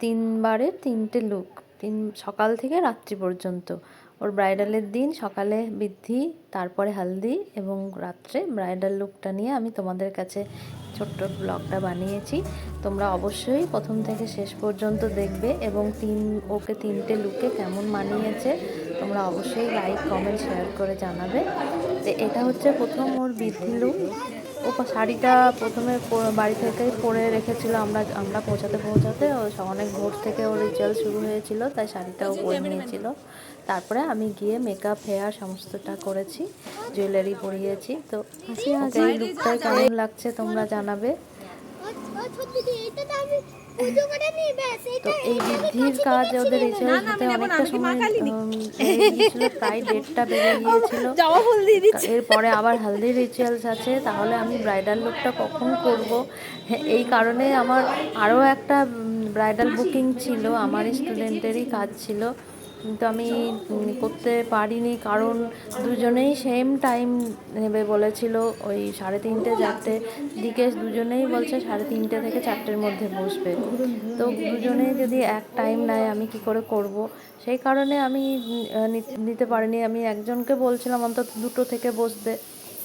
তিনবারে তিনটে লুক তিন, সকাল থেকে রাত্রি পর্যন্ত। ওর ব্রাইডালের দিন সকালে বৃদ্ধি, তারপরে হালদি এবং রাত্রে ব্রাইডাল লুকটা নিয়ে আমি তোমাদের কাছে ছোট্ট ব্লগটা বানিয়েছি। তোমরা অবশ্যই প্রথম থেকে শেষ পর্যন্ত দেখবে এবং তিন, ওকে তিনটে লুকে কেমন মানিয়েছে তোমরা অবশ্যই লাইক কমেন্ট শেয়ার করে জানাবে। তো এটা হচ্ছে প্রথম ওর বৃদ্ধি লুক ও শাড়িটা প্রথমে বাড়ি থেকেই পরে রেখেছিল আমরা আমরা পৌঁছাতে পৌঁছাতে ও অনেক ভোর থেকে ওর রিচুয়াল শুরু হয়েছিল তাই শাড়িটাও পরে নিয়েছিল। তারপরে আমি গিয়ে মেকআপ হেয়ার সমস্তটা করেছি জুয়েলারি পরিয়েছি তো ওকে এই লুকটাই কেমন লাগছে তোমরা জানাবে? তো এই বৃদ্ধির কাজ ওদের রিচুয়াল হতে অনেকটা সময় প্রায় দেড়টা বেজে গিয়েছিল। এরপরে আবার হালদি রিচুয়ালস আছে তাহলে আমি ব্রাইডাল লুকটা কখন করব? এই কারণে আমার আরও একটা ব্রাইডাল বুকিং ছিল আমার স্টুডেন্টেরই কাজ ছিল। কিন্তু আমি করতে পারিনি কারণ দুজনেই সেম টাইম নেবে বলেছিল ওই সাড়ে তিনটে, চারটে দিকে দুজনেই বলছে সাড়ে তিনটে থেকে চারটের মধ্যে বসবে। তো দুজনে যদি এক টাইম নেয়, আমি কি করে করব? সেই কারণে আমি নিতে পারিনি। আমি একজনকে বলছিলাম, অন্তত দুটো থেকে বসতে।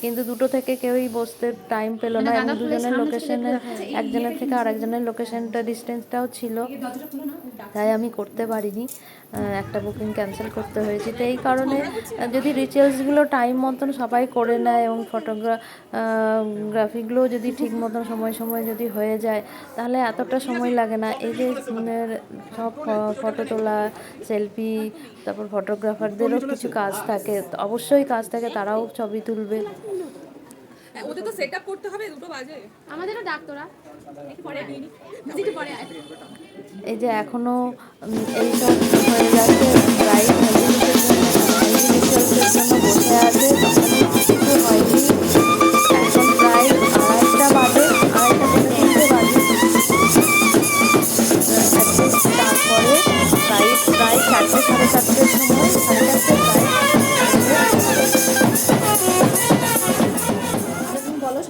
কিন্তু দুটো থেকে কেউই বসতে টাইম পেল না এবং দুজনের লোকেশনে একজনের থেকে আরেকজনের লোকেশনটা ডিস্টেন্সটাও ছিল। তাই আমি করতে পারিনি। একটা বুকিং ক্যান্সেল করতে হয়েছে। তো এই কারণে যদি রিচুয়ালসগুলো টাইম মতন সবাই করে নেয় এবং ফটোগ্রা গ্রাফিগুলো যদি ঠিক মতন সময় সময় যদি হয়ে যায় তাহলে এতটা সময় লাগে না। এই যে সব ফটো তোলা সেলফি তারপর ফটোগ্রাফারদেরও কিছু কাজ থাকে। অবশ্যই কাজ থাকে তারাও ছবি তুলবে। ওদের তো সেট আপ করতে হবে দুটো বাজে। আমাদেরও ডাক তোরা। একটু পরে দিয়ে নি একটু পরে আয়। এই যে এখনও এই সব হয়ে যাচ্ছে প্রায় জন্য বসে আছে। কিছু হয়নি।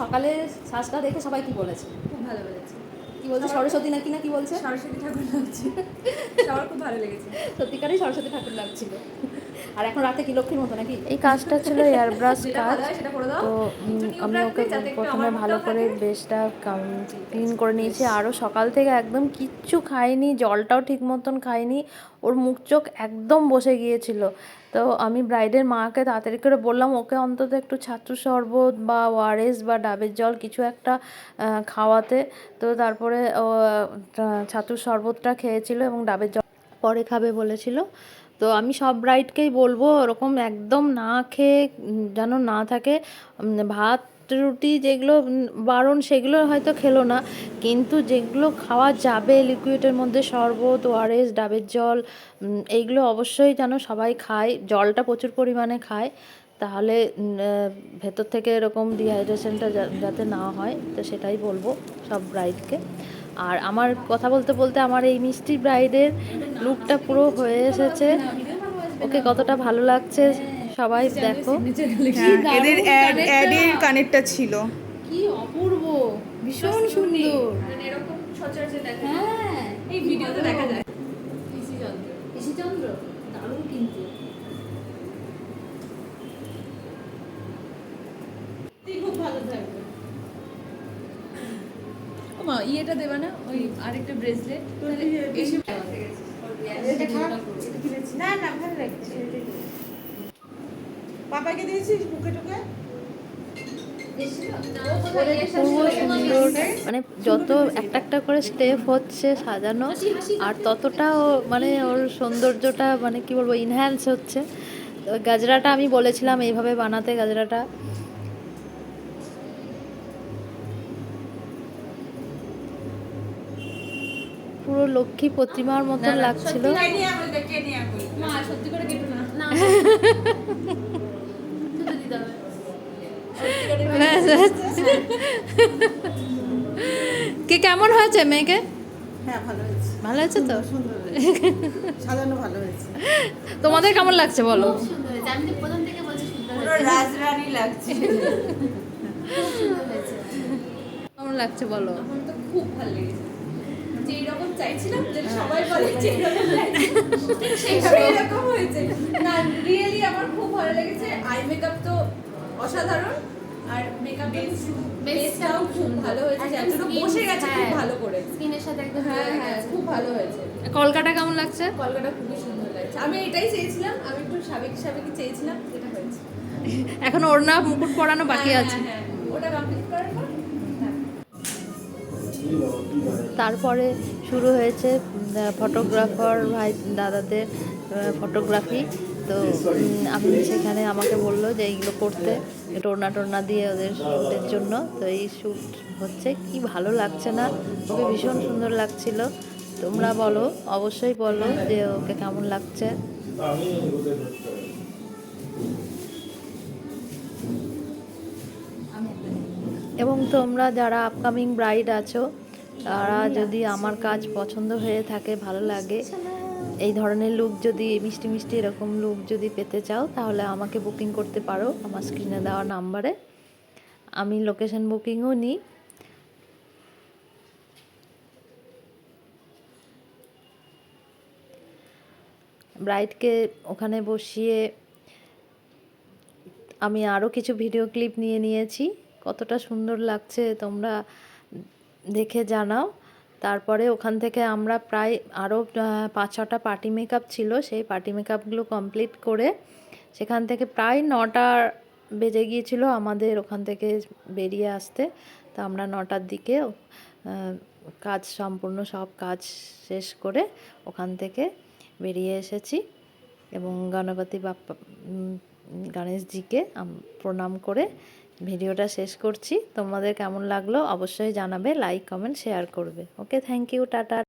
সকালে শ্বাসটা দেখে সবাই কি বলেছে? খুব ভালো বলেছে। কি বলছে? সরস্বতী নাকি না কি বলছে? সরস্বতী ঠাকুর লাগছে। সবার খুব ভালো লেগেছে। সত্যিকারই সরস্বতী ঠাকুর লাগছিল। আর এখন রাতে কি লক্ষ্মীর মতো নাকি? এই কাজটা ছিল এয়ারব্রাশ যেটা কাজ। তো আমি ওকে প্রথমে ভালো করে বেশটা ক্লিন করে নিয়েছি। আরও সকাল থেকে একদম কিচ্ছু খাইনি জলটাও ঠিক মতন খাইনি। ওর মুখ চোখ একদম বসে গিয়েছিল। তো আমি ব্রাইডের মাকে তাড়াতাড়ি করে বললাম ওকে অন্তত একটু ছাত্র শরবত বা ওআরএস বা ডাবের জল কিছু একটা খাওয়াতে। তো তারপরে ও আহ, শরবতটা খেয়েছিল এবং ডাবের জল পরে খাবে বলেছিল। তো আমি সব ব্রাইডকেই বলব, ওরকম একদম না খেয়ে যেন না থাকে। ভাত, রুটি যেগুলো বারণ সেগুলো হয়তো খেলো না, কিন্তু যেগুলো খাওয়া যাবে লিকুইডের মধ্যে, শরবত, ওআরএস, ডাবের জল এইগুলো অবশ্যই যেন সবাই খায়, জলটা প্রচুর পরিমাণে খায়। তাহলে ভেতর থেকে এরকম ডিহাইড্রেশনটা যাতে না হয়, তো সেটাই বলব সব ব্রাইডকে আর আমার কথা বলতে বলতে আমার এই মিষ্টি ব্রাইডের লুকটা পুরো হয়ে এসেছে। ওকে কতটা ভালো লাগছে সবাই দেখো। হ্যাঁ, এদের অ্যাড অ্যাডের কানেক্টটা ছিল। কি অপূর্ব ভীষণ সুন্দর। মানে এরকম সচরাচর দেখা হ্যাঁ এই ভিডিওতে দেখা যায়। চন্দ্র দারুণ কিন্তু খুব ভালো থাকবে মা ইয়েটা দেবে না? ওই আরেকটা ব্রেসলেট না না ভালো লাগছে পাপাকে দিয়েছিস বুকে টুকে সুন্দর মানে যত একটা একটা করে স্টেপ হচ্ছে সাজানো আর ততটা মানে ওর সৌন্দর্যটা মানে কি বলব ইনহ্যান্স হচ্ছে। গাজরাটা আমি বলেছিলাম এইভাবে বানাতে গাজরাটা। পুরো লক্ষ্মী প্রতিমার মতন লাগছিল। কে কেমন হয়েছে মেয়েকে? হ্যাঁ ভালো হয়েছে। তো? সাজানো ভালো হয়েছে। তোমাদের কেমন লাগছে বলো? খুব সুন্দর হয়েছে। আমি তো প্রথম থেকে বলছি সুন্দর পুরো হয়েছে। রাজরানী লাগছে। খুব সুন্দর হয়েছে। কেমন লাগছে বলো? আমার তো খুব ভালো লেগেছে। যেই রকম চাইছিলাম যে সবাই বলে যেই রকম সেই রকম হয়েছে। না রিয়েলি আমার খুব ভালো লেগেছে। আই মেকআপ তো অসাধারণ আর মেকআপ বেসটাও খুব ভালো হয়েছে যতটুকু বসে গেছে খুব হ্যাঁ। ভালো করে স্কিনের সাথে একদম হ্যাঁ হ্যাঁ খুব ভালো হয়েছে। কলকাতা কেমন লাগছে? কলকাতা খুবই সুন্দর লাগছে। আমি এটাই চেয়েছিলাম আমি একটু সাবেক সাবেকি চেয়েছিলাম যেটা হয়েছে। এখন ওড়না মুকুট পরানো বাকি হ্যাঁ, আছে। হ্যাঁ, হ্যাঁ। ওটা কমপ্লিট করার পর হ্যাঁ তারপরে শুরু হয়েছে ফটোগ্রাফার ভাই, দাদাদের ফটোগ্রাফি তো আমি সেখানে আমাকে বলল যে এইগুলো করতে, টোনা টোনা দিয়ে ওদের শ্যুটের জন্য। তো এই শ্যুট হচ্ছে, কি ভালো লাগছে না? ওকে ভীষণ সুন্দর লাগছিল। তোমরা বলো, অবশ্যই বলো যে ওকে কেমন লাগছে। এবং তোমরা যারা আপকামিং ব্রাইড আছো তারা যদি আমার কাজ পছন্দ হয়ে থাকে, ভালো লাগে, এই ধরনের লুক যদি মিষ্টি মিষ্টি এরকম লুক যদি পেতে চাও, তাহলে আমাকে বুকিং করতে পারো আমার স্ক্রিনে দেওয়া নাম্বারে আমি লোকেশন বুকিংও নিই। ব্রাইডকে ওখানে বসিয়ে আমি আরও কিছু ভিডিও ক্লিপ নিয়ে নিয়েছি। কতটা সুন্দর লাগছে তোমরা দেখে জানাও। তারপরে ওখান থেকে আমরা প্রায় আরও পাঁচ ছটা পার্টি মেকআপ ছিল। সেই পার্টি মেকআপগুলো কমপ্লিট করে সেখান থেকে প্রায় নটা বেজে গিয়েছিল আমাদের ওখান থেকে বেরিয়ে আসতে। তো আমরা নটার দিকে কাজ সম্পূর্ণ সব কাজ শেষ করে ওখান থেকে বেরিয়ে এসেছি এবং গণপতি বাপ্পা গণেশজিকে প্রণাম করে ভিডিওটা শেষ করছি। তোমাদের কেমন লাগল? অবশ্যই জানাবে লাইক কমেন্ট শেয়ার করবে। Okay thank you ta-ta.